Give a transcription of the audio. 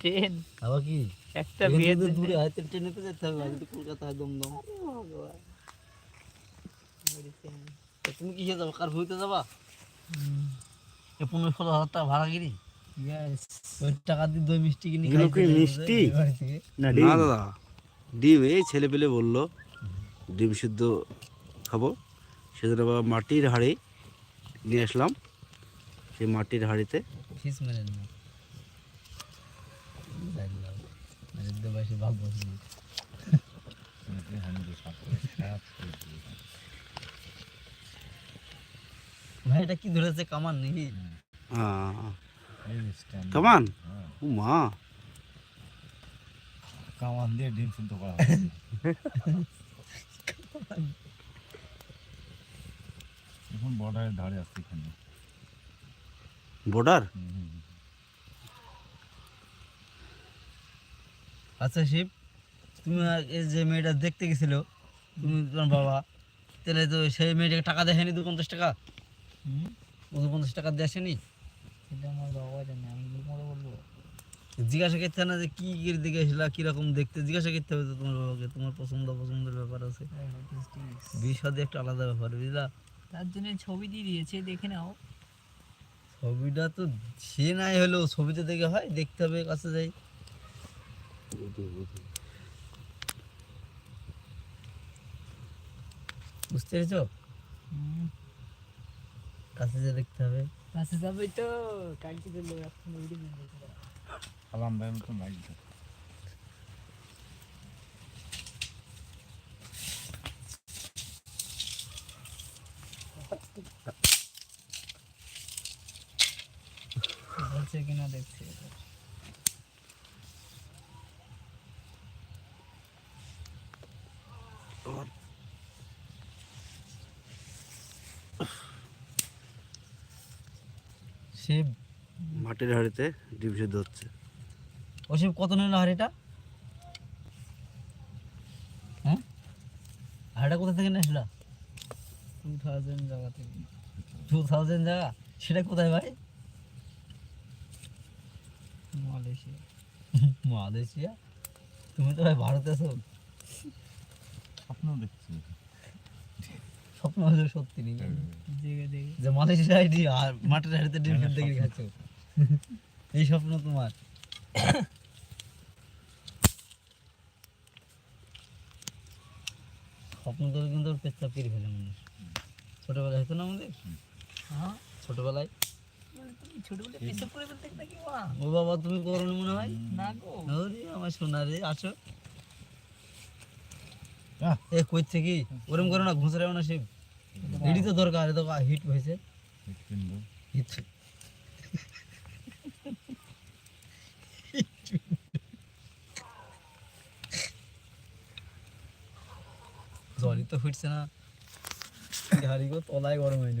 Train. আবার কি? একটা এখান বিয়ে থেকে তো দূরে যেতে হবে আগে তো কলকাতায় দমদম তুমি কিসে যাব? কার ভুইতে যাবা এ পনেরো ষোলো হাজার টাকা ভাড়া গিরি ওই টাকা দিয়ে দই মিষ্টি কিনে কি মিষ্টি? না ডিম? দাদা। ডিম এই ছেলে পেলে বলল ডিম সিদ্ধ খাব। সেজন্য বাবা মাটির হাঁড়ি নিয়ে আসলাম। সেই মাটির হাঁড়িতে ফিস মেরে না আরে দেবাসে ভাই এটা কি ধরেছে? কামান নাকি? আহ, কামান? মা। কামান দিয়ে ডিম সিদ্ধ করা এখন বর্ডারের ধারে আসছে এখানে। বর্ডার আচ্ছা শিব তুমি এই যে মেয়েটা দেখতে গেছিল তুমি তোমার বাবা তাহলে তো সেই মেয়েটাকে টাকা দেখেনি দু পঞ্চাশ টাকা? দু পঞ্চাশ টাকা দেখেনি এটা আমার বাবা জানে আমি কি করে বলব? জিজ্ঞাসা করতে হয় না যে কি কি দিকে এসেছিলা কীরকম দেখতে জিজ্ঞাসা করতে হবে তো তোমার বাবাকে তোমার পছন্দ পছন্দের ব্যাপার আছে। বিয়ে শাদী একটা আলাদা ব্যাপার বুঝলা? তার জন্য ছবি দিয়ে দিয়েছে দেখে নাও। ছবিটা তো সে নাই হলেও ছবিতে দেখে হয় দেখতে হবে কাছে যাই। বুঝতে পেরেছ? কাছে যে দেখতে হবে। কাছে যাবে তো কালকে তো লোক এখন দেয় মতো লাগছে বলছে কিনা দেখছে। শিব মাটির হাঁড়িতে ডিম সিদ্ধ হচ্ছে। ও শিব কত নিল হাড়িটা? হ্যাঁ? হাড়িটা কোথা থেকে নিয়েছিল টু থাউজেন্ড জায়গা থেকে। টু থাউজেন্ড জায়গা? সেটা কোথায় ভাই? মালয়েশিয়া। মালয়েশিয়া? তুমি তো ভাই ভারতে আছো। স্বপ্ন দেখছি। স্বপ্ন হলো সত্যি নেই যে মালয়েশিয়ায় ডি আর মাটির হাড়িতে ডিম করে খাচ্ছ। এই স্বপ্ন তোমার। স্বপ্ন তো কিন্তু ওর করে ফেলে মানুষ। ছোটবেলায় হতো না আমাদের? হ্যাঁ। ছোটবেলায়? ছোটবেলায় ও বাবা তুমি করো মনে হয়? না গো। ওরে আমার সোনা রে আসো। আহ। এ কই থেকে? ওরম করো না ঘুষরে না সে। এডি তো দরকার তো হিট হয়েছে। জলই তো ফুটছে না। তলায় গরম হয়নি